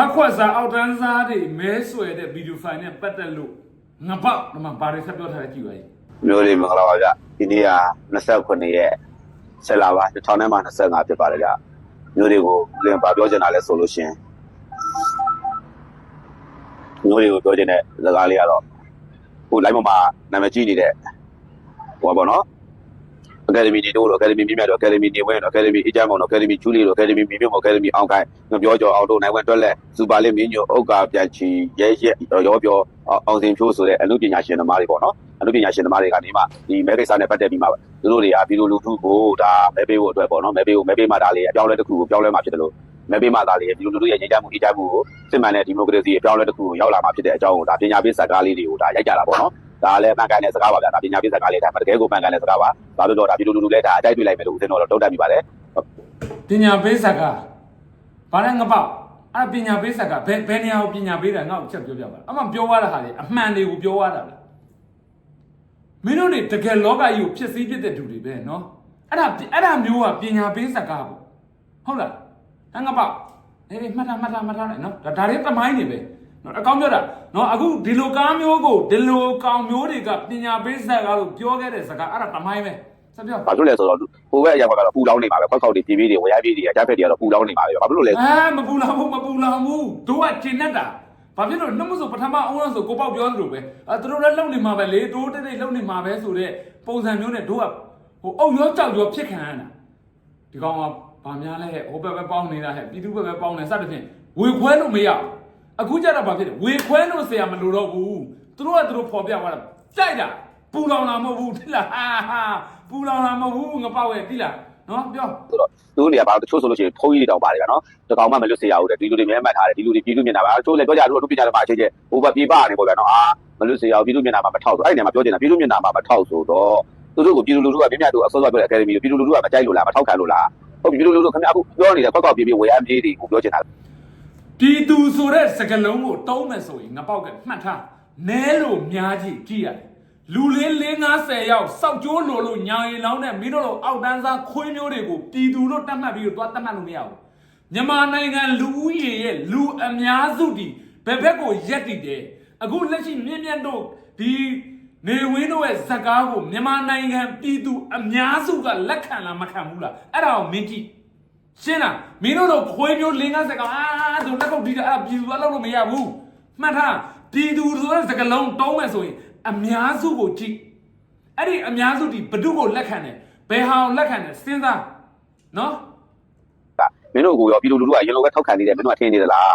ဖက်ခွက်စားအောက်တန်းစားတွေမဲဆွဲတဲ့ဗီဒီယိုဖိုင်နဲ့ပတ်သက်လို့ငပောက်ဒီမှာဘာတွေဆက်ပြောထားလဲကြည့်ပါဦးမျိုးလေးမင်္ဂလာပါဗျဒီနေ့က29ရက်ဆက်လာပါ2025ဖြစ်ပါတယ်ဗျမျိုးလေးကိုလင်ပါပြောချင်တာလဲဆိုလို့ရှရင်မျိုးလေးကိုပြောချင်တဲ့စကားလေးကတော့ဟို live မှာနာမည်ကြီးနေတဲ့ဟိုပါဘောနော် Academy တွေတို့ Academy မြင့်မြတ်တို့ Academy နေဝဲတို့ Academy အကြမ်းမောင်တို့ Academy ကျူးလီတို့ Academy မြင့်မြတ် Academy အောင်ခိုင်ငပြောကျော်အောင်တို့နိုင်ဝဲတွက်လက်စူပါလစ်မြင့်ညိုဥက္ကာပြန်ချီရဲရဲရောပြောအောင်စင်ဖြိုးဆိုတဲ့အမှုပညာရှင်သမားတွေပေါ့နော်အမှုပညာရှင်သမားတွေကနေမှဒီမဲကိစ္စနဲ့ပတ်သက်ပြီးမှသူတို့တွေကဗီဒီယိုလူထုကိုဒါမဲပေးဖို့အတွက်ပေါ့နော်မဲပေးဖို့မဲပေးမှဒါလေးအပြောင်းလဲတစ်ခုကိုပြောင်းလဲမှဖြစ်တယ်လို့မဲပေးမှဒါလေးဗီဒီယိုလူထုရဲ့ညီကြမှုအေးကြမှုကိုစစ်မှန်တဲ့ဒီမိုကရေစီအပြောင်းလဲတစ်ခုကိုရောက်လာမှဖြစ်တဲ့အကြောင်းကိုဒါပညာပေးစကားလေးတွေကိုဒါရိုက်ကြတာပေါ့နော် ဒါလည်းမှန်ကန်တဲ့စကားပါဗျာဒါပညာပြည့်စကားလေးဒါတကယ်ကိုမှန်ကန်တဲ့စကားပါဘာလို့တော့ဒါပြည်သူလူထုလည်းဒါအတိုက်တွေ့လိုက်မယ်လို့ဦးဇင်းတော်တော့တုံ့တက်မိပါတယ်ပညာပေးစကားဘာလဲငပောက်အဲ့ပညာပေးစကားဘယ်ဘယ်နေရာကိုပညာပေးတာငါ့ကိုချက်ပြောပြပါအမှပြောရတာဟာလေအမှန်တွေကိုပြောရတာလေမင်းတို့တွေတကယ်လောကကြီးကိုဖြစ်စည်းဖြစ်တဲ့သူတွေပဲနော်အဲ့ဒါအဲ့ဒါမျိုးကပညာပေးစကားပေါ့ဟုတ်လားအငပောက်အေးမှတ်တာမှတ်တာမှတ်တာနော်ဒါဒါတွေတမိုင်းတွေပဲ နော်အကောင်ပြောတာနော်အခုဒီလိုကားမျိုးကိုဒီလိုကောင်မျိုးတွေကပညာပေးဆက်ကလို့ပြောခဲ့တဲ့စကားအဲ့ဒါတမိုင်းပဲဆက်ပြောဘာလို့လဲဆိုတော့ဟိုဘက်အရာကတော့ပူလောင်းနေပါပဲခွက်ခေါက်တွေပြေးပြေးတွေဝရပြေးတွေအကြက်ဖက်တွေကတော့ပူလောင်းနေပါပဲဘာလို့လဲအဲမပူလောင်းဘူးမပူလောင်းဘူးတို့ကကျင်တတ်တာဘာဖြစ်လို့နှမဆိုပထမအုံးလောက်ဆိုကိုပေါက်ပြောသလိုပဲအဲသူတို့လည်းလုံနေမှာပဲလေတိုးတိတ်တိတ်လုံနေမှာပဲဆိုတော့ပုံစံမျိုးနဲ့တို့ကဟိုအုတ်ရောကြောက်ရောဖြစ်ခံရတာဒီကောင်ကဗာများလဲဟိုဘက်ပဲပေါင်းနေတာဟဲ့ပြည်သူဘက်ပဲပေါင်းနေစသဖြင့်ဝေခွဲလို့မရဘူး အခုကျတော့ဘာဖြစ်လဲဝေခွဲလို့ဆရာမလိုတော့ဘူးသူတို့ကသူတို့ဖော်ပြသွားတာကြိုက်တာပူလောင်တာမဟုတ်ဘူးတိလားဟာဟာပူလောင်တာမဟုတ်ဘူးငပောက်ရဲ့တိလားနော်ပြောဆိုတော့သူတို့တွေကဘာလို့တချို့ဆိုလို့ရှိရင်ဖုန်းကြီးတွေတောင်ပါတယ်ဗျာနော်တကောင်မှမလွတ်စေရဘူးတဲ့ဒီလူတွေမြဲမှတ်ထားတယ်ဒီလူတွေပြည်သူမျက်နှာပါတချို့လည်းပြောကြတို့တို့ပြည်ကြတယ်မှာအချင်းချင်းဟိုဘပြေးပါနေပေါ့ဗျာနော်အာမလွတ်စေရဘူးပြည်သူမျက်နှာမှာမထောက်ဆိုအဲ့ဒီနေရာမှာပြောချင်တာပြည်သူမျက်နှာမှာမထောက်ဆိုတော့သူတို့ကိုပြည်သူလူထုကမြင့်မြတ်တို့အစောစောပြောတဲ့ academy ကိုပြည်သူလူထုကမကြိုက်လို့လားမထောက်ခံလို့လားဟုတ်ပြီပြည်သူလူထုခင်ဗျအခုပြောနေတဲ့ခွက်ကောက်ပြေးပြေးဝယ်ရပြေးတွေကိုပြောချင်တာ ပြည်သူဆိုတဲ့စကလုံးကိုတုံးမယ်ဆိုရင်ငပောက်ကမှတ်ထားနဲလို့များကြီးကြည့်ရတယ်လူလေး၄50ရောက်စောက်ကျိုးလိုလို့ညာရီလောင်းနဲ့မင်းတို့လိုအောက်တန်းစားခွေးမျိုးတွေကိုပြည်သူလို့တတ်မှတ်ပြီးတော့သွားတတ်မှတ်လို့မရဘူးမြန်မာနိုင်ငံလူဦးရေရဲ့လူအများစုဒီဘယ်ဘက်ကိုရက်တည်တယ်အခုလက်ရှိမြင့်မြတ်တို့ဒီနေဝင်းတို့ရဲ့ဇက်ကားကိုမြန်မာနိုင်ငံပြည်သူအများစုကလက်ခံလားမခံဘူးလားအဲ့ဒါကိုမင်းကြည့် ရှင်းလားမင်းတို့တော့ခွေးမျိုး50ကောင်အာဆိုလက်ကုပ်ဒီတာအဲ့ဒါပြည်သူကလောက်လို့မရဘူးမှတ်ထားပြည်သူဆိုတဲ့စကလုံးတုံးမယ်ဆိုရင်အများစုကိုကြည့်အဲ့ဒီအများစုဒီဘဒုကိုလက်ခံတယ်ဘယ်ဟာကိုလက်ခံတယ်စဉ်းစားနော်မင်းတို့ကိုရောပြည်သူလူထုကအရင်လိုပဲထောက်ခံနေတယ်မင်းတို့ကထင်နေသလား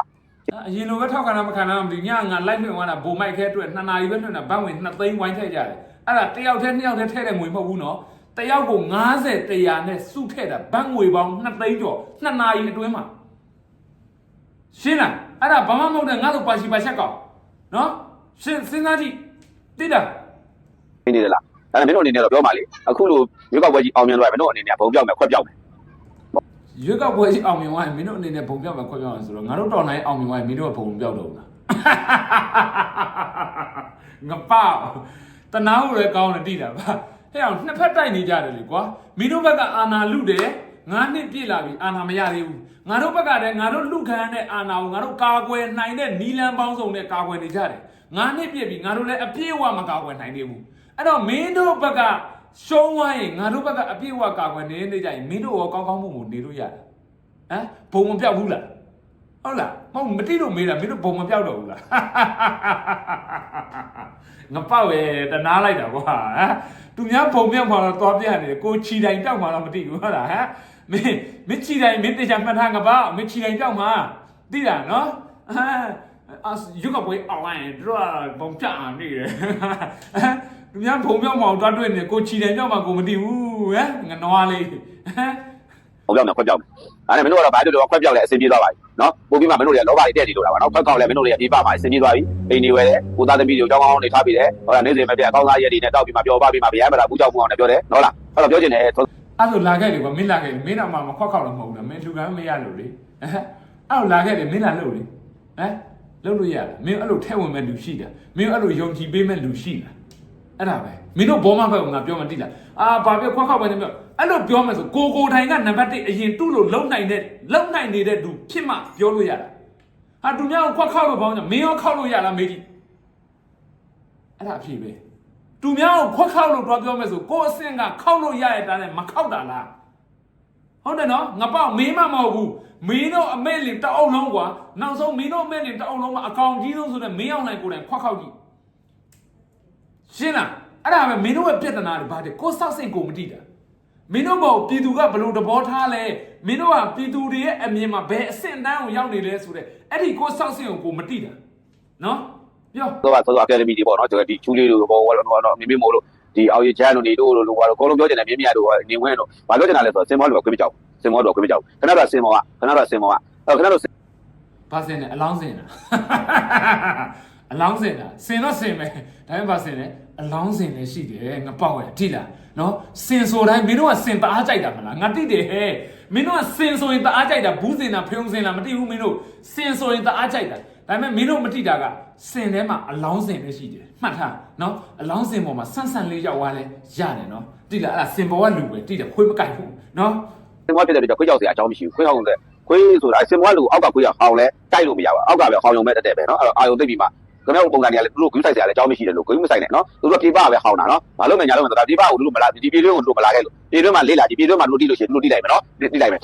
အရင်လိုပဲထောက်ခံတာမခံတာမသိညငါလိုက်ထွင်သွားတာဘုံမိုက်ခဲအတွက်2နာရီပဲထွင်တာဘတ်ဝင်2သိန်းဝိုင်းထည့်ကြတယ်အဲ့ဒါတယောက်တည်းနှစ်ယောက်တည်းထည့်တဲ့ငွေမဟုတ်ဘူးနော် တယောက်ကို90တရားနဲ့စုထည့်တာဘတ်ငွေပေါင်း2သိန်းကျော်2နာရီအတွင်းမှာရှင်းလားအဲ့ဒါဘာမှမဟုတ်တဲ့ငါတို့ပါရှိပါချက်ကောင်နော်ရှင်းစဉ်းစားကြည့်တိတာထင်နေသလားဒါနဲ့မင်းတို့အနေနဲ့တော့ပြောပါလေအခုလိုရွေးကောက်ပွဲကြီးအောင်မြင်သွားတယ်မင်းတို့အနေနဲ့ဘုံပြောက်မယ်ခွက်ပြောက်မယ်ရွေးကောက်ပွဲကြီးအောင်မြင်သွားရင်မင်းတို့အနေနဲ့ဘုံပြောက်မှာခွဲပြောက်မှာဆိုတော့ငါတို့တော်နိုင်အောင်မြင်သွားရင်မင်းတို့ကဘုံပြောက်တော့ဘူးလားငပောက်တနာဟုလည်းကောင်းတယ်တိတာဗျ ဟဲ့အောင်နှစ်ဖက်တိုက်နေကြတယ်လေကွာမင်းတို့ဘက်ကအာနာလူတယ်ငါနှစ်ပြည့်လာပြီအာနာမရသေးဘူးငါတို့ဘက်ကလည်းငါတို့လူခံတဲ့အာနာကိုငါတို့ကာကွယ်နိုင်တဲ့နီလန်ပေါင်းစုံနဲ့ကာကွယ်နေကြတယ်ငါနှစ်ပြည့်ပြီငါတို့လည်းအပြည့်အဝမကာကွယ်နိုင်သေးဘူးအဲ့တော့မင်းတို့ဘက်ကရှုံးသွားရင်ငါတို့ဘက်ကအပြည့်အဝကာကွယ်နေနေကြရင်မင်းတို့ရောကောင်းကောင်းမှုမှုနေလို့ရတယ်ဟမ်ဘုံမပြောက်ဘူးလားဟုတ်လားမဟုတ်မတိလို့မေးတာမင်းတို့ဘုံမပြောက်တော့ဘူးလား ငပောက်ရဲ့တနာလိုက်တာကွာဟမ်သူများဘုံပြောက်မှာတော့သွားပြနေတယ်ကိုချီတိုင်တောက်မှာတော့မသိဘူးဟုတ်လားဟမ်မင်းမင်းချီတိုင်မင်းတေချာမှတ်ထားငပောက်မင်းချီတိုင်တောက်မှာသိလားနော်ဟမ်အာရုပ်ကပွဲအောင်ရင်တို့ကဘုံပြအောင်နေတယ်ဟမ်သူများဘုံပြောင်းမအောင်တွားတွေ့နေကိုချီတယ်ပြောင်းမှကိုမသိဘူးဟမ်ငနွားလေးဟမ် ဘုံပြောက်မယ်ခွက်ပြောက်မယ်အဲ့ဒါမင်းတို့ကတော့ဘာလို့လဲခွက်ပြောက်လဲအဆင်ပြေသွားပါပြီနော်ပို့ပြီးမှမင်းတို့တွေကလောဘတွေတက်နေလို့တာပါနော်ခွက်ကောက်လဲမင်းတို့တွေကပြေးပါပါအဆင်ပြေသွားပြီအိမ်နေဝဲတယ်ကိုသားသမီးတွေကိုကြောင်းကောင်းနေထားပြီးတယ်ဟောတာနေစဉ်မပြတ်အကောင်းစားရည်တွေနဲ့တောက်ပြီးမှပြောပါပြီးမှဗျာမလားဘူးကြောက်မှုအောင်လည်းပြောတယ်နော်လားအဲ့တော့ပြောချင်တယ်အဲ့ဆိုလာခဲ့လေကွာမင်းလာခဲ့လေမင်းတော့မှမခွက်ခောက်လို့မဟုတ်ဘူးမင်းလူကမ်းမရလို့လေဟမ်အဲ့တော့လာခဲ့လေမင်းလာလို့လေဟမ်လုပ်လို့ရတယ်မင်းအဲ့လိုထဲဝင်မဲ့လူရှိတာမင်းအဲ့လိုယုံကြည်ပေးမဲ့လူရှိတာအဲ့ဒါပဲမင်းတို့ဘောမဘက်ကငါပြောမတိလားအာဘာပြောခွက်ခောက်ပဲနေပြော အဲ့လိုပြောမယ်ဆိုကိုကိုထိုင်ကနံပါတ်1အရင်သူ့လိုလုံနိုင်တဲ့လုံနိုင်နေတဲ့လူဖြစ်မှပြောလို့ရတာဟာသူများကိုခွက်ခောက်လို့ဘောင်းကြမင်းရောခောက်လို့ရလားမေးကြည့်အဲ့ဒါအဖြစ်ပဲသူများကိုခွက်ခောက်လို့တော့ပြောမယ်ဆိုကိုယ်အဆင့်ကခောက်လို့ရရတဲ့မခောက်တာလားဟုတ်တယ်နော်ငါပေါ့မင်းမမဟုတ်ဘူးမင်းတို့အမဲလင်တအုံလုံးကွာနောက်ဆုံးမင်းတို့အမဲလင်တအုံလုံးမှာအကောင်ကြီးဆုံးဆိုတဲ့မင်းအောင်နိုင်ကိုယ်တိုင်ခွက်ခောက်ကြည့်ရှင်းလားအဲ့ဒါပဲမင်းတို့ရဲ့ပြဿနာတွေဘာတဲ့ကိုယ်စောက်စိတ်ကိုမတိတာ မင်းတို့ဘောပြည်သူကဘလို့တဘောထားလဲမင်းတို့ကပြည်သူတွေရဲ့အမြင်မှာဘယ်အဆင့်အတန်းကိုရောက်နေလဲဆိုတဲ့အဲ့ဒီကိုယ်စောက်စိတ်ကိုကိုမတိတာနော်ပြောဆိုတော့ဆိုတော့အကယ်ဒမီတွေပေါ့နော်ကျွန်တော်ဒီချူလေးတို့ဘောဘောတော့မိမိမို့လို့ဒီအော်ရချန်တို့နေတို့လို့ဘာလို့အကုန်လုံးပြောချင်တယ်မြင်းမြတ်တို့နေဝင်းတို့ဘာပြောချင်တာလဲဆိုတော့စင်မောလို့ခွေးမကြောက်စင်မောတော့ခွေးမကြောက်ခဏတော့စင်မောကခဏတော့စင်မောကအဲ့ခဏတော့ဘာစင်လဲအလောင်းစင်တာအလောင်းစင်တာစင်တော့စင်ပဲဒါပေမဲ့ဘာစင်လဲ အလောင်းစင်လည်းရှိတယ်ငါပေါက်ရထိလားနော်စင်ဆိုတိုင်းမင်းတို့ကစင်တအားကြိုက်တာမလားငါတိတယ်ဟဲ့မင်းတို့ကစင်ဆိုရင်တအားကြိုက်တာဘူးစင်တာဖျုံစင်လားမသိဘူးမင်းတို့စင်ဆိုရင်တအားကြိုက်တာဒါပေမဲ့မင်းတို့မတိတာကစင်ထဲမှာအလောင်းစင်လည်းရှိတယ်မှတ်ထားနော်အလောင်းစင်ပေါ်မှာဆန့်ဆန့်လေးရောက်သွားလဲရတယ်နော်တိလားအဲ့ဒါစင်ပေါ်ကလူပဲတိတယ်ခွေးမကြိုက်ဘူးနော်စင်မောဖြစ်တဲ့ကြောက်ခွေးကြောက်စရာအကြောင်းမရှိဘူးခွေးဟောင်းတဲ့ခွေးဆိုတာစင်မောကလူအောက်ကခွေးကဟောင်းလဲတိုက်လို့မရပါအောက်ကပဲဟောင်းယုံမဲ့တက်တယ်ပဲနော်အဲ့တော့အာယုံသိပြီမှာ ခင်ဗျားပုံစံတွေကလည်းသူတို့ဂူးဆိုင်စရာလည်းအကြောင်းမရှိတယ်လို့ဂူးမဆိုင်နဲ့နော်သူတို့ပြေပပဲဟောင်းတာနော်ဘာလို့မညာလို့မဆိုတာပြေပကိုသူတို့မလာဒီပြေတွင်းကိုသူတို့မလာခဲ့လို့ပြေတွင်းမှာလေးလာဒီပြေတွင်းမှာသူတို့တိလို့ရှိရင်သူတို့တိလိုက်မယ်နော်တိလိုက်မယ်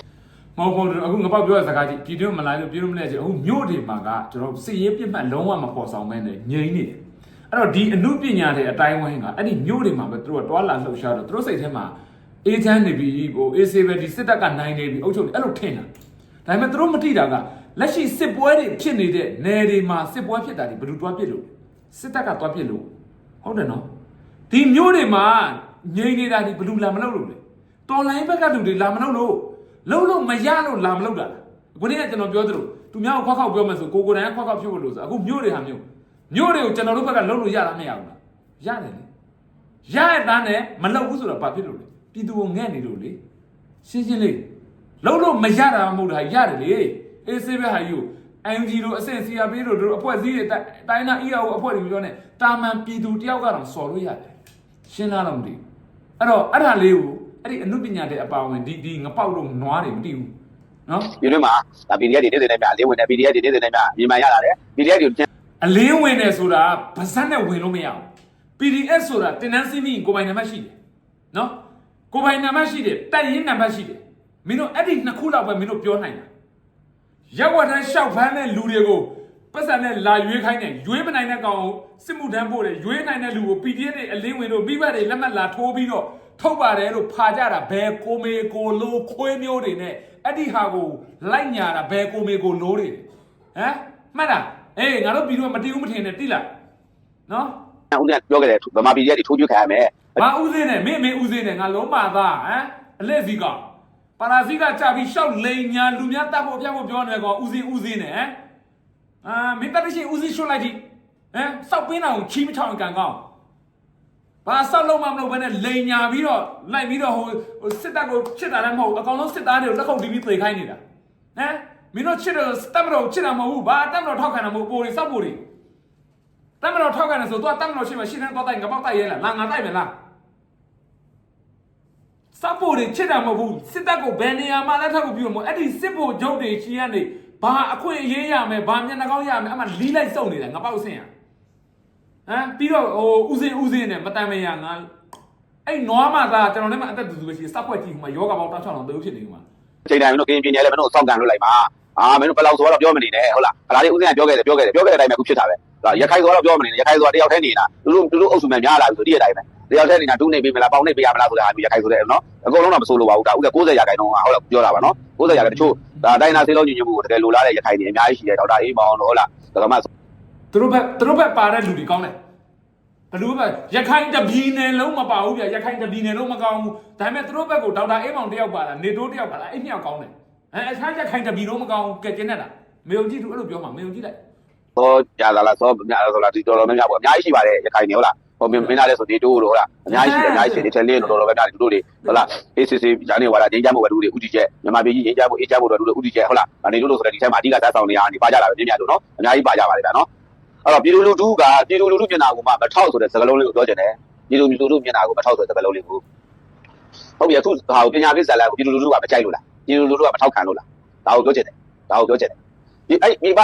မဟုတ်ဘူးအခုငါပေါက်ပြောတဲ့စကားကြီးပြည်တွင်းမလာလို့ပြည်တွင်းမလဲချင်အခုမြို့တွေမှာကကျွန်တော်စစ်ရေးပြစ်မှတ်လုံးဝမပေါ်ဆောင်မဲနဲ့ငြိမ်နေတယ်အဲ့တော့ဒီအမှုပညာတွေအတိုင်းဝိုင်းကအဲ့ဒီမြို့တွေမှာပဲသူတို့ကတွာလာလှုပ်ရှားတော့သူတို့စိတ်ထဲမှာအေးချမ်းနေပြီဟိုအေးဆေးပဲဒီစစ်တပ်ကနိုင်နေပြီအုပ်ချုပ်နေအဲ့လိုထင်တာဒါပေမဲ့သူတို့မတိတာက လက်ရှိစစ်ပွဲတွေဖြစ်နေတဲ့နယ်တွေမှာစစ်ပွဲဖြစ်တာတွေဘယ်လိုတွားပြစ်လို့စစ်တပ်ကတွားပြစ်လို့ဟုတ်တယ်နော်ဒီမြို့တွေမှာငြိမ်နေတာဒီဘယ်လိုလာမလုပ်လို့လဲတော်လိုင်းဘက်ကလူတွေလာမလုပ်လို့လုံးလုံးမရလို့လာမလုပ်တာလားခုနေ့ကကျွန်တော်ပြောသလိုသူများကိုခွက်ခောက်ပြောမယ်ဆိုကိုကိုတိုင်ကခွက်ခောက်ဖြစ်ဖို့လို့ဆိုအခုမြို့တွေဟာမြို့မြို့တွေကိုကျွန်တော်တို့ဘက်ကလုံးလို့ရတာမရဘူးလားရတယ်လေရရတဲ့နဲ့မလုပ်ဘူးဆိုတော့ဘာဖြစ်လို့လဲပြည်သူကိုငဲ့နေလို့လေရှင်းရှင်းလေးလုံးလို့မရတာမဟုတ်တာရတယ်လေ အေးဆေးပဲဟာယူ NG တို့အဆင့် CRP တို့တို့အဖွဲ့အစည်းတွေတိုင်းနာ EAO အဖွဲ့တွေပြောနေတာမန်ပြည်သူတယောက်ကတော့စော်လို့ရတယ်ရှင်းလားတော့မသိဘူးအဲ့တော့အဲ့ဒါလေးကိုအဲ့ဒီအမှုပညာတဲ့အပါဝင်ဒီဒီငပေါက်လို့နွားတွေမသိဘူးနော်ဒီနေ့မှာဒါ PDF တွေနေ့စဉ်နဲ့များအလေးဝင်တယ် PDF တွေနေ့စဉ်နဲ့များညီမရလာတယ် PDF တွေပြန်အလင်းဝင်တယ်ဆိုတာဗဇက်နဲ့ဝင်လို့မရဘူး PDF ဆိုတာတင်နန်းစီးမိရင်ကိုယ်ပိုင်နံပါတ်ရှိတယ်နော်ကိုယ်ပိုင်နံပါတ်ရှိတယ်တိုက်ရင်နံပါတ်ရှိတယ်မင်းတို့အဲ့ဒီနှစ်ခုလောက်ပဲမင်းတို့ပြောနိုင်တာ ရက်ဝတ်တန်းရှောက်ဖမ်းတဲ့လူတွေကိုပတ်စံနဲ့လာရွေးခိုင်းတယ်ရွေးမနိုင်တဲ့ကောင်ကိုစစ်မှုထမ်းပို့တယ်ရွေးနိုင်တဲ့လူကို PDF တွေအလင်းဝင်တို့မိဘတွေလက်မှတ်လာထိုးပြီးတော့ထုတ်ပါတယ်လို့ဖာကြတာဘယ်ကိုမေကိုလိုခွေးမျိုးတွေနဲ့အဲ့ဒီဟာကိုလိုက်ညာတာဘယ်ကိုမေကိုလိုတွေဟမ်မှတ်တာအေးငါတို့ပြီးတော့မတီးဘူးမထင်နဲ့တိလားနော်ဦးနဲ့ပြောခဲ့တယ်ဗမာ PDF တွေထိုးကျွေးခံရမယ်ဘာဥစင်းနဲ့မင်းမင်းဥစင်းနဲ့ငါလုံးမသားဟမ်အလက်စီက ပါရာစီကကြပြီးရှောက်လိန်ညာလူများတတ်ဖို့ပြတ်ဖို့ပြောနေကောင်ဥစင်းဥစင်းနဲ့ဟမ်အာမင်းတတ်ရှိဥစင်းရှုလိုက်ကြည့်ဟမ်စောက်ပင်းတာကိုချီးမချောင်းကန်ကောင်းဘာစောက်လုံးမမလုပ်ဘဲနဲ့လိန်ညာပြီးတော့လိုက်ပြီးတော့ဟိုဟိုစစ်တပ်ကိုချစ်တာလည်းမဟုတ်ဘူးအကောင်လုံးစစ်သားတွေကိုလက်ခုပ်တီးပြီးသေခိုင်းနေတာဟမ်မင်းတို့ချစ်တယ်တပ်မတော်ချစ်တာမဟုတ်ဘူးဘာတပ်မတော်ထောက်ခံတာမဟုတ်ပိုတွေစောက်ပိုတွေတမတော်ထောက်ကန်တယ်ဆိုတော့တမတော်ရှိမှရှင်းတဲ့တော့တိုက်ငါပေါက်တိုက်ရဲလားလာငါတိုက်မယ်လား စပ်ဖို့တွေချစ်တာမဟုတ်ဘူးစစ်တပ်ကိုဘယ်နေရာမှာလက်ထပ်ကိုပြုလို့မဟုတ်အဲ့ဒီစစ်ဖို့ဂျုတ်တွေချီကနေဘာအခွင့်အရေးရမယ်ဘာမျက်နှာကောင်းရမယ်အမှလီးလိုက်စုံနေတာငါပေါက်ဆင်းရဟမ်ပြီးတော့ဟိုဥစင်းဥစင်းနဲ့မတန်မရငါအဲ့နွားမသားကျွန်တော်လည်းမအသက်တူတူပဲရှိစပ်ဖွဲ့ကြည့်ဟိုမှာယောဂပေါင်းတောက်ချောင်းတော့တူဖြစ်နေမှာချိန်တိုင်းမင်းတို့ကင်းပြင်းနေလဲမင်းတို့စောင့်ကန်လို့လိုက်ပါအာမင်းတို့ဘယ်လောက်ဆိုတော့ပြောမနေနဲ့ဟုတ်လားခလာလေးဦးစင်းကပြောခဲ့တယ်ပြောခဲ့တယ်ပြောခဲ့တဲ့အတိုင်းပဲခုဖြစ်တာပဲရခိုင်ဆိုတော့ပြောမနေနဲ့ရခိုင်ဆိုတာတယောက်တည်းနေတာသူတို့သူတို့အုပ်စုမှများလာပြီဆိုဒီအတိုင်းပဲ တယောက်တည်းနေတာဒုနေပေးမလားပေါင်းနေပေးရမလားဆိုတာဟာပြီးရခိုင်ဆိုတဲ့နော်အကုန်လုံးတော့မဆိုးလို့ပါဘူးဒါဥက90ရာခိုင်နှုန်းကဟုတ်လားပြောတာပါနော်90ရာခိုင်တချို့ဒါတိုင်းနာစေးလုံးညင်ညင်မှုကိုတကယ်လိုလားတဲ့ရခိုင်တွေအများကြီးရှိတယ်ဒေါက်တာအေးမောင်တို့ဟုတ်လားဒါကမှသူတို့ဘက်သူတို့ဘက်ပါတဲ့လူတွေကောင်းတယ်ဘလူးဘက်ရခိုင်တပြည်နယ်လုံးမပါဘူးဗျရခိုင်တပြည်နယ်လုံးမကောင်းဘူးဒါပေမဲ့သူတို့ဘက်ကိုဒေါက်တာအေးမောင်တယောက်ပါလားနေတိုးတယောက်ပါလားအဲ့မြောက်ကောင်းတယ်အဲအခြားရခိုင်တပြည်လုံးမကောင်းဘူးကဲကျင်းနေတာမေုံကြည့်သူအဲ့လိုပြောမှာမေုံကြည့်လိုက်တော့ကြာလာလားတော့များလားဆိုလားဒီတော်တော်များများပေါ့အများကြီးရှိပါတယ်ရခိုင်တွေဟုတ်လား ဟိုမင်းမင်းသားလဲဆိုဒီတိုးလို့ဟုတ်လားအများကြီးရှိတယ်အများကြီးရှိတယ်ချန်လေးတော်တော်ပဲများတယ်သူတို့တွေဟုတ်လား ACC ဂျာနေဝါလာငင်းကြမှုပဲသူတို့တွေဥတီချက်မြန်မာပြည်ကြီးငင်းကြမှုအေးကြမှုတော့သူတို့ဥတီချက်ဟုတ်လားအနေတို့လို့ဆိုတဲ့ဒီထဲမှာအဓိကစားဆောင်နေရနေပါကြတာပဲမြင်မြတ်လို့နော်အများကြီးပါကြပါတယ်ဗျာနော်အဲ့တော့ပြည်သူလူထုကပြည်သူလူထုမျက်နှာကိုမှမထောက်ဆိုတဲ့စကားလုံးလေးကိုပြောချင်တယ်ပြည်သူလူထုမျက်နှာကိုမထောက်ဆိုတဲ့စကားလုံးလေးကိုဟုတ်ပြီအခုဟာကိုပညာပေးဇာတ်လမ်းကိုပြည်သူလူထုကမကြိုက်လို့လားပြည်သူလူထုကမထောက်ခံလို့လားဒါကိုပြောချင်တယ်ဒါကိုပြောချင်တယ်ဒီအဲ့မိဘ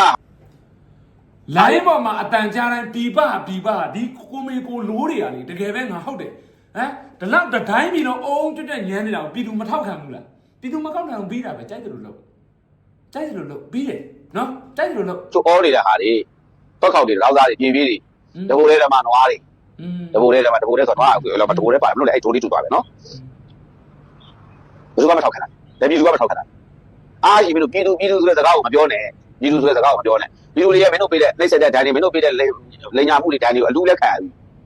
လိုင်းပေါ်မှာအတန်ကြားတိုင်းပြပပြပဒီကိုမေကိုလိုးတွေကလေတကယ်ပဲငါဟုတ်တယ်ဟမ်ဒီလောက်တတိုင်းပြီးတော့အုံးတွတ်တက်ညမ်းနေတာကိုပြည်သူမထောက်ခံဘူးလားပြည်သူမကောက်ခံဘူးပြီးတာပဲကြိုက်တယ်လို့လုပ်ကြိုက်တယ်လို့လုပ်ပြီးတယ်နော်ကြိုက်တယ်လို့လုပ်ချိုးအောနေတဲ့ဟာတွေတော့ခောက်တွေလောက်သားတွေပြင်းပြေးတွေတဘိုးလေးတမနွားတွေอืมတဘိုးလေးတမတဘိုးလေးဆိုတော့နွားကိုလောမတဘိုးလေးပါမလို့လေအဲ့ထိုးလေးတူသွားပဲနော်ဘယ်သူမှမထောက်ခံတာလည်းပြည်သူကမထောက်ခံတာအားရှိမလို့ပြည်သူပြည်သူဆိုတဲ့စကားကိုမပြောနဲ့ ပြည်သူဆိုတဲ့စကားကိုမပြောနဲ့ပြည်သူတွေကမင်းတို့ပေးတဲ့နှိမ့်ဆက်တဲ့ဒဏ်တွေမင်းတို့ပေးတဲ့လိန်ညာမှုတွေဒဏ်တွေကိုအလူလက်ခံ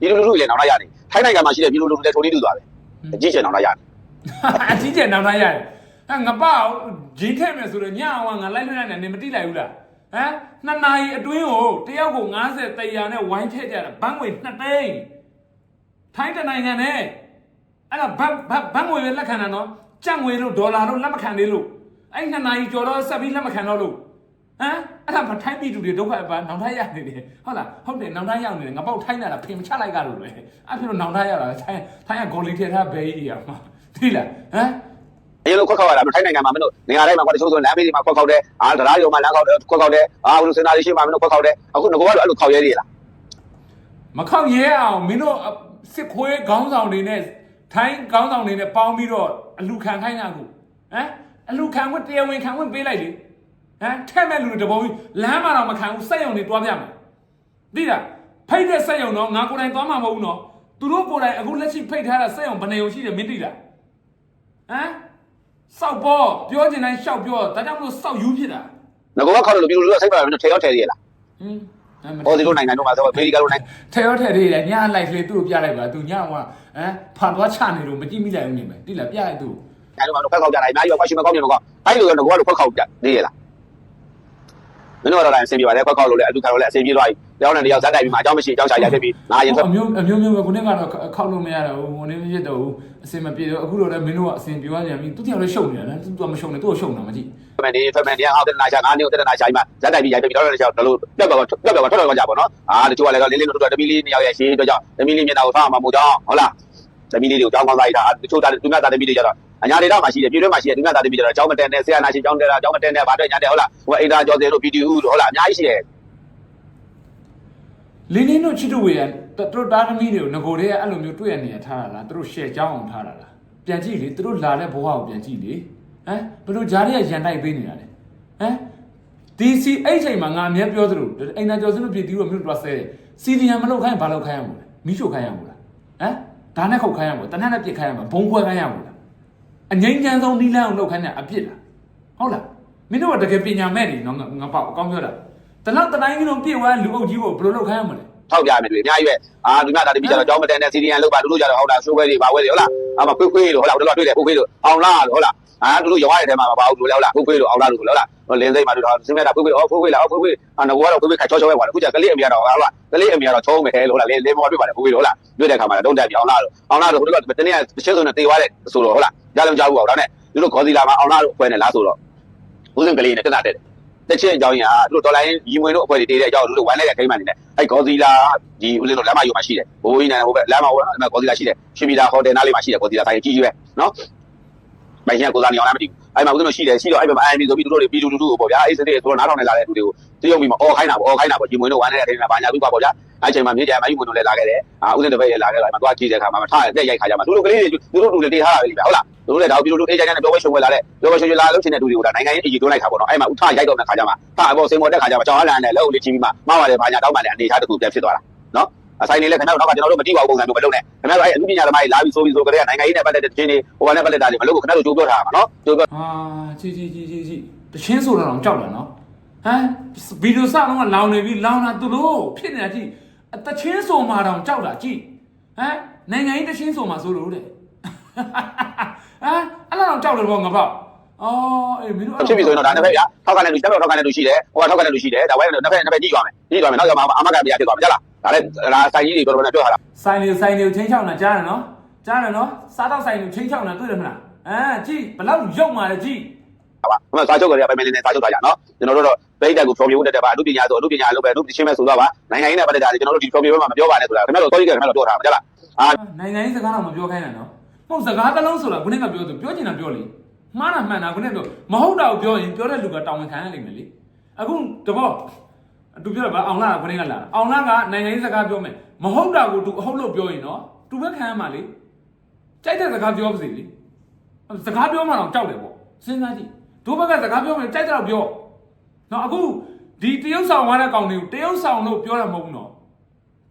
ပြည်သူလူထုလည်းနောက်လာရတယ်ထိုင်းနိုင်ငံမှာရှိတဲ့ပြည်သူလူထုလည်းထိုးလေးတူသွားပဲအကြည့်ချင်နောက်လာရတယ်အကြီးကျယ်နောက်ထားရတယ်ဟာငါပေါ့ဂျင်းခဲ့မယ်ဆိုတော့ညအောင်ငါလိုက်လွှတ်နေတယ်နေမတိလိုက်ဘူးလားဟမ်နှစ်နာရီအတွင်းကိုတယောက်ကို90တရာနဲ့ဝိုင်းထည့်ကြတာဘန်းငွေ2သိန်းထိုင်းတနိုင်ငံနဲ့အဲ့ဒါဘတ်ဘတ်ဘန်းငွေပဲလက်ခံတာနော်ကြက်ငွေလို့ဒေါ်လာလို့လက်မခံသေးလို့အဲ့နှစ်နာရီကျော်တော့ဆက်ပြီးလက်မခံတော့လို့ ဟမ်အဲ့ဒါမထိုင်းပြည်သူတွေဒုက္ခပါနောင်ထားရနေတယ်ဟုတ်လားဟုတ်တယ်နောင်ထားရောက်နေတယ်ငါပေါ့ထိုင်းလာတာဖင်မချလိုက်ကြလို့လေအဲ့ဖြစ်လို့နောင်ထားရတာထိုင်းထိုင်းကဂေါ်လီထည့်ထားဘဲကြီးရမှာသိလားဟမ်အရင်လိုခွက်ခောက်ရတာထိုင်းနိုင်ငံမှာမင်းတို့နေရာတိုင်းမှာကွာတချို့ဆိုလမ်းဘေးတွေမှာခွက်ခောက်တယ်အာတရားတွေမှာလမ်းခောက်တယ်ခွက်ခောက်တယ်အာဘယ်လိုစင်တာတွေရှိမှမင်းတို့ခွက်ခောက်တယ်အခုငကောကတော့အဲ့လိုခောက်ရဲသေးလားမခောက်ရဲအောင်မင်းတို့အစစ်ခွေးခေါင်းဆောင်တွေနဲ့ထိုင်းခေါင်းဆောင်တွေနဲ့ပေါင်းပြီးတော့အလူခံခိုင်းတာကိုဟမ်အလူခံခွင့်တရားဝင်ခံခွင့်ပေးလိုက်လေ ဟမ်ထဲ့မဲ့လူတွေတပုံကြီးလမ်းမှာတော့မခံဘူးစက်ရုံတွေတွားပြမယ်သိလားဖိတ်တဲ့စက်ရုံတော့ငါကိုယ်တိုင်သွားမှာမဟုတ်ဘူးနော်သူတို့ကိုယ်တိုင်အခုလက်ရှိဖိတ်ထားတဲ့စက်ရုံဘယ်နေုံရှိတယ်မင်းသိလားဟမ်စောက်ပေါ်ပြောချင်တိုင်းရှောက်ပြောဒါကြောင့်မလို့စောက်ယူဖြစ်တာငကောကခောက်လို့ပြည်လူလူကစိတ်ပါမင်းတို့ထဲရောက်ထဲသေးလားဟင်းအဲ့မဟောဒီလိုနိုင်ငံတို့မှာဆိုအမေရိကန်လိုနိုင်ငံထဲရောထဲသေးတယ်ညလိုက်လေသူ့ကိုပြလိုက်ပါသူညကဟမ်ဖန်သွားချနေလို့မကြည့်မိလိုက်ဘူးနေမယ်တိလားပြလိုက်သူ့နိုင်ငံတို့မှာခွက်ခောက်ကြတာအများကြီးပဲခွက်ရှိမကောင်းမြင်မကောင်းအဲ့လိုငကောကခွက်ခောက်ကြသေးရလား မင်းတို့ကတော့အဆင်ပြေပါတယ်ခွက်ခောက်လို့လည်းအတူခံလို့လည်းအဆင်ပြေသွားပြီတယောက်နဲ့တယောက်ဇက်တိုက်ပြီးမှအကြောင်းမရှိအကြောင်းရှာရဖြစ်ပြီးငါရင်ထွက်အမျိုးအမျိုးမျိုးပဲခုနကတော့ခောက်လို့မရတော့ဘူးဟိုနေမဖြစ်တော့ဘူးအစင်မပြေတော့အခုတော့လည်းမင်းတို့ကအစင်ပြောကြပြီသူတယောက်လည်းရှုံနေတာနော်သူကမရှုံနဲ့သူ့ကိုရှုံတာမကြည့်ဖက်မန်ဒီဖက်မန်ဒီအောင်တဲ့နာရှာငါနေတဲ့နာရှာပြီးမှဇက်တိုက်ပြီးရိုက်ပြီးတော့လည်းတော့လို့ပြက်ပြောက်ပြက်ပြောက်ထွက်တော့ကြပါတော့အာတချို့ကလည်းလေးလေးတို့တို့တမီလေးနှစ်ယောက်ရဲ့ရှင်းတော့ကြောင့်တမီလေးမျက်နှာကိုထားမှာမို့ကြောင်းဟုတ်လားတမီလေးတွေကိုကြောင်းကောင်းသားရတာတချို့တာသူများသားတမီလေးကြတော့အ ညာဒေတာမှာရှိတယ်ပြည်တွင်းမှာရှိတယ်သူများသားတမီကြတော့ကြောင်းမတန်နဲ့ဆရာနာရှိကြောင်းတဲတာကြောင်းမတန်နဲ့ဗာတော့ညာတဲ့ဟုတ်လားဟိုအိဒါကျော်စင်တို့ PTU တို့ဟုတ်လားအများကြီးရှိတယ်လင်းလင်းတို့ချစ်တို့ဝေရသူတို့တားသမီးတွေကိုငကိုတွေကအဲ့လိုမျိုးတွေ့ရနေရထားတာလားသူတို့ရှယ်ကြောင်းအောင်ထားတာလားပြန်ကြည့်လေသူတို့လာတဲ့ဘဝကိုပြန်ကြည့်လေဟမ်ဘယ်လိုဂျားတွေကရန်တိုက်ပေးနေတာလဲဟမ်ဒီစီအဲ့ချိန်မှာငါအမြဲပြောသလိုအိမ်သာကျော်စင်းတို့ပြည်သူတို့မြို့တော်ဆဲတယ်စီဒီယံမလုပ်ခိုင်းဘာလုပ်ခိုင်းရမလဲမီးရှို့ခိုင်းရမလားဟမ်ဒါနဲ့ခုတ်ခိုင်းရမလားတနက်နဲ့ပြစ်ခိုင်းရမလားဘုံခွဲခိုင်းရမလား အငိမ့်ချမ်းဆုံးနီးလန်းအောင်လုပ်ခိုင်းတဲ့အပြစ်လားဟုတ်လားမင်းတို့ကတကယ်ပညာမဲ့နေနော်ငါပေါ့အကောင်းပြောတာတလောက်တတိုင်းကြီးလုံးပြည့်သွားလူအုပ်ကြီးကိုဘယ်လိုလုပ်ခိုင်းရမလဲထောက်ပြမယ်တွေအများကြီးပဲအာသူများသားတမီကြတော့ကြောင်းမတန်နဲ့စီဒီယန်လောက်ပါတို့တို့ကြတော့ဟုတ်လားရှိုးခွဲတွေဗာဝဲတွေဟုတ်လားအာမခွေးခွေးတို့ဟုတ်လားတို့တော့တွေ့တယ်ခွေးခွေးတို့အောင်လားဟုတ်လား အာတို့တို့ရွားရတဲ့ထဲမှာမပါဘူးတို့လည်းဟုတ်လားခွေးခွေးတို့အောင်လားတို့ဟုတ်လားလင်းစိမ့်မှာတို့တော့စင်မဲ့တာခွေးခွေးဟောခွေးခွေးလားဟောခွေးခွေးအာငါကတော့ခွေးခွေးခါချောချောပဲကွာအခုကျကလေးအမေကတော့ဟုတ်လားကလေးအမေကတော့ချုံးမယ်ဟဲလို့ဟုတ်လားလင်းလင်းမောပြပါတယ်ခွေးခွေးတို့ဟုတ်လားတွေ့တဲ့ခါမှာတော့တက်ပြီးအောင်လားတို့အောင်လားတို့တို့ကတနေ့ကတစ်ချက်စုံနဲ့တေသွားတဲ့ဆိုတော့ဟုတ်လားကြားလုံးကြားဘူးပေါ့ဒါနဲ့တို့တို့ခေါ်စီလာမှာအောင်လားတို့ဖွဲနေလားဆိုတော့ဦးစင်ကလေးနဲ့တက်တာတက်တက်ချင်းအကြောင်းကြီးဟာတို့ဒေါ်လာရင်းရီမွေတို့အဖွဲ့တွေတေးတဲ့အကြောင်းတို့ဝိုင်းလိုက်တဲ့ခိမ်းမှနေတယ်အဲ့ဂေါ်စီလာဒီဦးစင်တို့လမ်းမယူမှာရှိတယ်ဘိုးကြီးနဲ့ဟိုဘက်လမ်းမဟိုအဲ့ဂေါ်စီလာရှိတယ်ရှင်မီတာဟိုတယ်နားလေးမှာရှိတယ်ဂေါ်စီလာဆိုင်ကြီးကြီးပဲနော် မိုင်ရှင်ကိုစားနေအောင်လားမသိဘူးအဲ့မှာဦးစင်တို့ရှိတယ်ရှိတော့အဲ့ဘက်မှာ IMD ဆိုပြီးတို့တွေပြီးတူတူတို့ပေါ့ဗျာအဲ့စတဲ့တို့နားထောင်နေလာတဲ့လူတွေကိုတရုံပြီးမှအော်ခိုင်းတာပေါ့အော်ခိုင်းတာပေါ့ရီမွေတို့ဝိုင်းလိုက်တဲ့ခိမ်းမှာဘာညာပြီးပါပေါ့ဗျာအဲ့ချိန်မှာမြေကြမယူမွေတို့လည်းလာခဲ့တယ်အာဦးစင်တပည့်လည်းလာခဲ့တယ်အဲ့မှာသွားကြည့်တဲ့ခါမှာထားတဲ့ရိုက်ခါကြမှာတို့တို့ကလေးတွေတို့တို့လူတွေတေးထားတာပဲလေဗျာဟုတ်လားတို့လည်းဒါပြီးတို့အေဂျင့်နဲ့ပြောဝဲရှုံဝဲလာတဲ့ပြောဝဲရှုံရလာလို့ချင်းတဲ့လူတွေကိုဒါနိုင်ငံရေးအရေးသွင်းလိုက်တာပေါ့နော်အဲ့မှာဦးထားရိုက်တော့တဲ့ခါကြမှာထားအပေါ်စိန်မော်တဲ့ခါကြမှာကြောင်အလန်နဲ့လက်ဦးလေးချင်းပြီးမှမှားပါတယ်ဘာညာတောင်းမှလည်းအနေထားတစ်ခုပြန်ဖြစ်သွားတာနော်အ ဆိုင်နေလဲခင်ဗျားတို့တော့ကျွန်တော်တို့မတိပါဘူးပုံစံမျိုးမလုပ်နဲ့ခင်ဗျားတို့အဲ့အမှုပညာသမားတွေလာပြီးဆိုပြီးဆိုကြတဲ့နိုင်ငံရေးနဲ့ပတ်သက်တဲ့ချင်းတွေဟိုဘာနဲ့ပတ်သက်တာတွေမလုပ်ဘူးခင်ဗျားတို့ကြိုးပြောထားမှာနော်ကြိုးပြောဟာကြည့်ကြည့်ကြည့်ကြည့်ကြည့်တချင်းဆိုတော့တော့ကြောက်တယ်နော်ဟမ်ဗီဒီယိုစတော့ကလောင်နေပြီလောင်တာသူတို့ဖြစ်နေတာကြည့်အတချင်းဆိုမှတော့ကြောက်တာကြည့်ဟမ်နိုင်ငံရေးတချင်းဆိုမှဆိုလို့တဲ့ဟမ်အဲ့လောက်တော့ကြောက်တယ်ပေါ့ငါပေါ့အော်အေးမင်းတို့ဖြစ်ပြီဆိုရင်တော့ဒါနှစ်ဖက်ဗျာထောက်ခံတဲ့လူတက်တော့ထောက်ခံတဲ့လူရှိတယ်ဟိုကထောက်ခံတဲ့လူရှိတယ်ဒါဝဲနှစ်ဖက်နှစ်ဖက်ကြည့်သွားမယ်ကြည့်သွားမယ်နောက်ကျမှအမကပြရဖြစ်သွားမယ်ကြလား ဒါလည်းဒါဆိုင်ကြီးတွေတော်တော်များပြောထားတာဆိုင်တွေဆိုင်တွေချင်းချောင်းတာကြားတယ်နော်ကြားတယ်နော်စားတော့ဆိုင်တွေချင်းချောင်းတာတွေ့တယ်မလားအဲကြည့်ဘလောက်ရုပ်မာလဲကြည့်ဟုတ်ပါအမှစာချုပ်ကလေးပဲမင်းလေးနဲ့စာချုပ်ထားကြနော်ကျွန်တော်တို့တော့ဗိတ်တက်ကို from ရုပ်တက်တယ်ပါအမှုပညာဆိုအမှုပညာလုပ်ပဲအမှုရှင်းမဲ့ဆိုတော့ပါနိုင်ငံရေးနဲ့ပတ်သက်တာကျွန်တော်တို့ဒီ from ဘက်မှာမပြောပါနဲ့ဆိုတာခင်ဗျားတို့တော်ကြီးကခင်ဗျားတို့ပြောထားမှာကြလားအာနိုင်ငံရေးစကားတော့မပြောခိုင်းနဲ့နော်မဟုတ်စကားတစ်လုံးဆိုတာခုနကပြောသူပြောချင်တာပြောလေမှားတာမှန်တာခုနကပြောမဟုတ်တာကိုပြောရင်ပြောတဲ့လူကတောင်းဝန်ခံရလိမ့်မယ်လေအခုတဘော သူပြောတယ်ဗလားအောင်လာကခင်းကလာအောင်လာကနိုင်ငံရေးစကားပြောမယ်မဟုတ်တာကို तू အဟုတ်လို့ပြောရင်နော် तू ပဲခံရမှာလေကြိုက်တဲ့စကားပြောပါစေလေစကားပြောမှတော့ကြောက်တယ်ပေါ့စဉ်းစားကြည့်တို့ဘက်ကစကားပြောမယ်ကြိုက်တဲ့တော့ပြောနော်အခုဒီတရုတ်ဆောင်သွားတဲ့ကောင်တွေကိုတရုတ်ဆောင်လို့ပြောတာမဟုတ်ဘူးနော်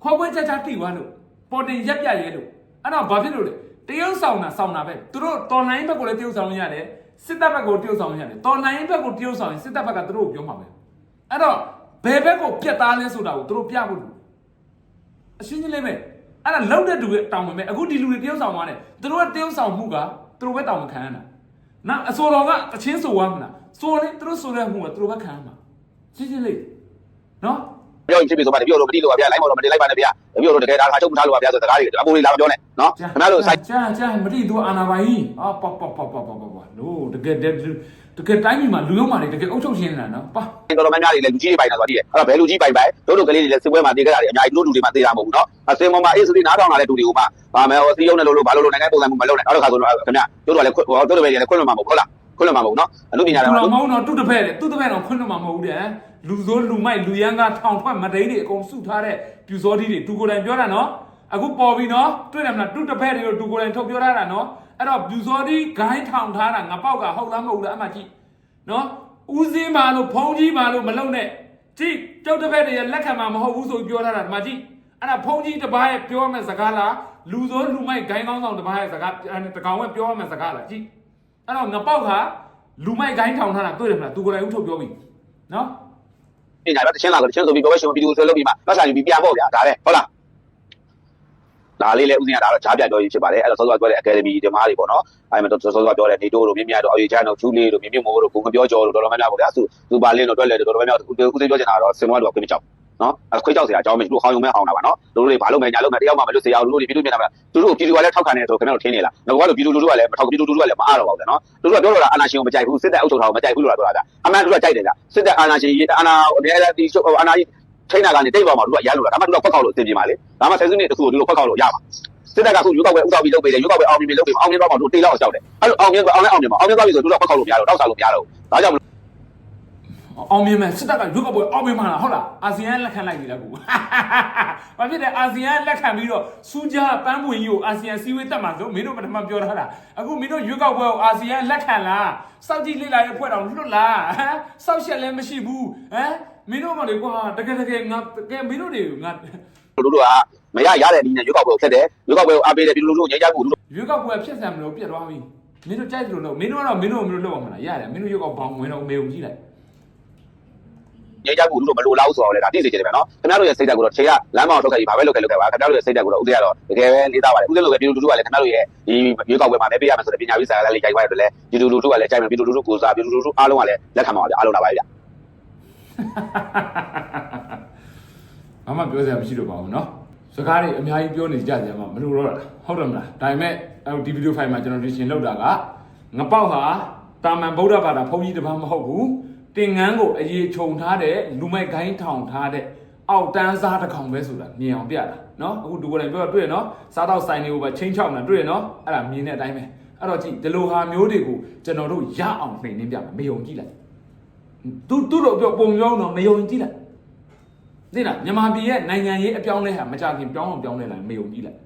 ခေါ်ပွဲချက်ချတိသွားလို့ပေါ်တင်ရက်ပြရဲလို့အဲ့တော့ဘာဖြစ်လို့လဲတရုတ်ဆောင်တာဆောင်တာပဲသူတို့တော်လိုင်းဘက်ကိုလည်းတရုတ်ဆောင်လို့ရတယ်စစ်တပ်ဘက်ကိုတရုတ်ဆောင်လို့ရတယ်တော်လိုင်းဘက်ကိုတရုတ်ဆောင်ရင်စစ်တပ်ဘက်ကသူတို့ကိုပြောမှာပဲအဲ့တော့ ဘယ်ဘက်ကိုပြတ်သားလဲဆိုတာကိုသူတို့ပြဖို့လို့အရှင်းကြီးလေးပဲအဲ့ဒါလောက်တဲ့သူရဲ့တောင်းမယ်အခုဒီလူတွေတရုတ်ဆောင်သွားတယ်သူတို့ကတရုတ်ဆောင်မှုကသူတို့ပဲတောင်းမခံရတာနောက်အစောတော်ကတချင်းဆိုသွားမလားဆိုလေသူတို့ဆိုတဲ့မှုကသူတို့ပဲခံရမှာရှင်းရှင်းလေးနော်ပြောရင်ဖြစ်ပြီဆိုမှတပြောလို့မတိလို့ပါဗျာလိုင်းပေါ်တော့မတိလိုက်ပါနဲ့ဗျာတပြောလို့တကယ်ဒါထားချုပ်မထားလို့ပါဗျာဆိုစကားတွေအပေါ်လေးလာမပြောနဲ့နော်ခင်ဗျားတို့စိုက်ကြာကြာမတိသူအာနာပိုင်အာပပပပပပပလို့တကယ် တကယ်တကယ်တိုင်းပြည်မှာလူရုံးမာတွေတကယ်အုပ်ချုပ်ရှင်းနေတာနော်ပါတော်တော်များများတွေလည်းလူကြီးတွေပိုင်တာဆိုတာတည်းအဲ့တော့ဘယ်လူကြီးပိုင်ပိုင်တို့တို့ကလေးတွေလည်းစစ်ပွဲမှာတေးကြတာတွေအများကြီးတို့လူတွေမှာတေးတာမဟုတ်ဘူးနော်အစင်ပေါ်မှာအေးစတိနားထောင်လာတဲ့လူတွေကိုမှဗာမယ်ဟောစီးရုံးနဲ့လို့လို့ဘာလို့လို့နိုင်ငံပုံစံမှုမလုပ်နဲ့နောက်တစ်ခါဆိုတော့ခင်ဗျာတို့တို့လည်းခွတို့တို့ပဲလည်းခွင့်လွှတ်မှာမဟုတ်ဟုတ်လားခွင့်လွှတ်မှာမဟုတ်နော်အမှုပညာသူတွေတော်မမှာဟုတ်တော့သူ့တစ်ဖက်လေသူ့တစ်ဖက်တော့ခွင့်တော့မှာမဟုတ်တဲ့လူစိုးလူမိုက်လူရန်ကထောင်ထွက်မတိန်တွေအကုန်စုထားတဲ့ပြူစောတိတွေသူကိုယ်တိုင်ပြောတာနော်အခုပေါ်ပြီနော်တွေ့တယ်မလားသူ့တစ်ဖက်တွေကိုသူကိုယ်တိုင်ထုတ်ပြောထားတာနော် အဲ့တော့ပြူစောတိဂိုင်းထောင်ထားတာငါပေါက်ကဟုတ်လားမဟုတ်လားအမှကြည့်နော်ဦးစင်းပါလို့ဖုံးကြီးပါလို့မလုံနဲ့ကြည့်ကြောက်တစ်ဖက်တွေလက်ခံမှာမဟုတ်ဘူးဆိုပြောထားတာဒီမှာကြည့်အဲ့ဒါဖုံးကြီးတစ်ပားရဲ့ပြောမဲ့စကားလားလူစိုးလူမိုက်ဂိုင်းကောင်းဆောင်တစ်ပားရဲ့စကားတကောင်ကပြောမဲ့စကားလားကြည့်အဲ့တော့ငပေါက်ဟာလူမိုက်ဂိုင်းထောင်ထားတာတွေ့တယ်မလားသူကိုယ်တိုင်ဥထုတ်ပြောပြီနော်ပညာပဲတချင်းလာဆိုတချင်းဆိုပြီးပြောပဲရှင်ပြီးသူဆွဲလုပ်ပြီးမှပတ်စာယူပြီးပြန်ဖို့ဗျာဒါလည်းဟုတ်လား ဒါလေးလည်းဥစဉ်ရတာတော့ဂျားပြပြောရေးဖြစ်ပါတယ်အဲ့တော့စောစောပြောတဲ့အကယ်ဒမီဒီမားတွေပေါ့နော်အဲ့မှာစောစောပြောတဲ့နေတိုးတို့မြင်းမြတ်တို့အော်ရီချန်တို့ချူလေးတို့မြင်းမြမိုးတို့ကိုမပြောကြောတို့တော်တော်များများပေါ့ဗျာသူသူပါလင်းတို့တွက်လေတို့တော်တော်များများဥစဉ်ပြောချင်တာတော့စင်မွားတို့ကခွင့်မချောက်နော်အဲ့ခွေးကြောက်စရာအကြောင်းမရှိဘူးဟောင်းယုံမဲ့ဟောင်းတာပါနော်တို့တွေဘာလို့မယ်ညာလို့မယ်တယောက်မှမလို့စေအောင်တို့တွေပြည်သူမျက်နှာမှာတို့တို့ပြည်သူကလည်းထောက်ခံနေတယ်ဆိုခင်ဗျားတို့ထင်းနေလားငါကတော့ပြည်သူလူထုကလည်းမထောက်ပြည်သူလူထုကလည်းမအားတော့ပါဘူးနော်တို့တို့ကပြောတော့အာနာရှင်ကိုမကြိုက်ဘူးစစ်တပ်အုပ်ချုပ်တာကိုမကြိုက်ဘူးလို့ပြောတာဗျအမှန်တို့ကကြိုက်တယ်ဗျစစ်တပ်အာနာရှင်အာနာအများအားဒီအာနာ ထိန်းတာကနေတိတ်ပေါ်မှာတို့ကရလို့တာဒါမှတို့ကဖက်ခောက်လို့အဆင်ပြေပါလေဒါမှဆယ်စုနှစ်တခုကိုတို့ဖက်ခောက်လို့ရပါစစ်တပ်ကခုရွေးကောက်ပွဲဥစားပြီးလုပ်ပေးတယ်ရွေးကောက်ပွဲအောင်မြင်ပြီလုပ်ပေးအောင်မြင်တော့မှတို့တေးလောက်အောင်ကြောက်တယ်အဲ့လိုအောင်မြင်အောင်လည်းအောင်မြင်ပါအောင်မြင်သွားပြီဆိုတို့ကဖက်ခောက်လို့မရတော့တောက်စားလို့မရတော့ဒါကြောင့်အောင်မြင်မယ်စစ်တပ်ကရွေးကောက်ပွဲအောင်မြင်မှာလားဟုတ်လားအာဆီယံလက်ခံလိုက်ပြီလားကူဘာဖြစ်လဲအာဆီယံလက်ခံပြီးတော့စူးကြပန်းပွင့်ကြီးကိုအာဆီယံစီဝေးတက်မှာဆိုမင်းတို့ပထမပြောထားတာအခုမင်းတို့ရွေးကောက်ပွဲကိုအာဆီယံလက်ခံလားစောက်ကြည့်လေ့လာရဲ့ဖွဲ့တော်လွတ်လားဟမ်စောက်ရှက်လည်းမရှိဘူးဟမ် မင်းတို့ကလေကွာတကယ်တကယ်ငါတကယ်မင်းတို့တွေကိုငါတို့တို့ကမရရတဲ့နည်းနဲ့ရွေးကောက်ပွဲကိုဖက်တယ်ရွေးကောက်ပွဲကိုအားပေးတယ်ပြည်သူလူထုကိုငြိမ်းချမ်းမှုတို့ရွေးကောက်ပွဲဖြစ်စံမလို့ပြတ်သွားပြီမင်းတို့ကြိုက်တယ်လို့လို့မင်းတို့ကတော့မင်းတို့မင်းတို့လောက်အောင်မလားရတယ်မင်းတို့ရွေးကောက်ဘောင်ဝင်တော့မေုံကြည့်လိုက်ငြိမ်းချမ်းမှုတို့မလိုလားဘူးဆိုတော့လေဒါသိစေချင်တယ်ဗျနော်ခင်ဗျားတို့ရဲ့စိတ်ဓာတ်ကိုတော့ခြေကလမ်းမအောင်ထုတ်ခဲ့ပြီးဘာပဲလုပ်ခဲ့လုပ်ခဲ့ပါခင်ဗျားတို့ရဲ့စိတ်ဓာတ်ကိုတော့ဥဒိယတော့တကယ်ပဲလေးသားပါတယ်ဥဒိယလိုပဲပြည်သူလူထုကလည်းခင်ဗျားတို့ရဲ့ဒီရွေးကောက်ပွဲမှာပဲပေးရမယ်ဆိုတဲ့ပညာရေးစာကလည်းကြိုက်ပါတယ်လေပြည်သူလူထုကလည်းကြိုက်မယ်ပြည်သူလူထုကိုစားပြည်သူလူထုအားလုံးကလည်းလက်ခံပါပါဗျအားလုံးလာပါဗျ ဘာမှပြောစရာမရှိတော့ပါဘူးเนาะစကားတွေအများကြီးပြောနေကြကြမှာမလို့တော့တာဟုတ်တယ်မလားဒါပေမဲ့အဲဒီဗီဒီယိုဖိုင်မှာကျွန်တော်ဒီရှင်လောက်တာကငပေါက်ဟာတာမန်ဗုဒ္ဓဘာသာဘုန်းကြီးတစ်ပါးမဟုတ်ဘူးတင်ငန်းကိုအရေးခြုံထားတဲ့လူမိုက်ခိုင်းထောင်ထားတဲ့အောက်တန်းစားတစ်ကောင်ပဲဆိုတာမြင်အောင်ပြတာเนาะအခုဒီကိုယ်တိုင်ပြောတွေ့ရနော်စားတော့ဆိုင်တွေကိုပဲချင်းချောက်နေတာတွေ့ရနော်အဲ့ဒါမြင်တဲ့အတိုင်းပဲအဲ့တော့ကြည့်ဒီလိုဟာမျိုးတွေကိုကျွန်တော်တို့ရအောင်နှိမ်နှင်းပြမယ်မယုံကြည့်လိုက် သူသူတို့ပြောပုံပြောတော့မယုံကြည့်လိုက်သိလားမြန်မာပြည်ရဲ့နိုင်ငံရေးအပြောင်းလဲဟာမကြခင်ပြောင်းအောင်ပြောင်းလဲလာမယုံကြည်လိုက်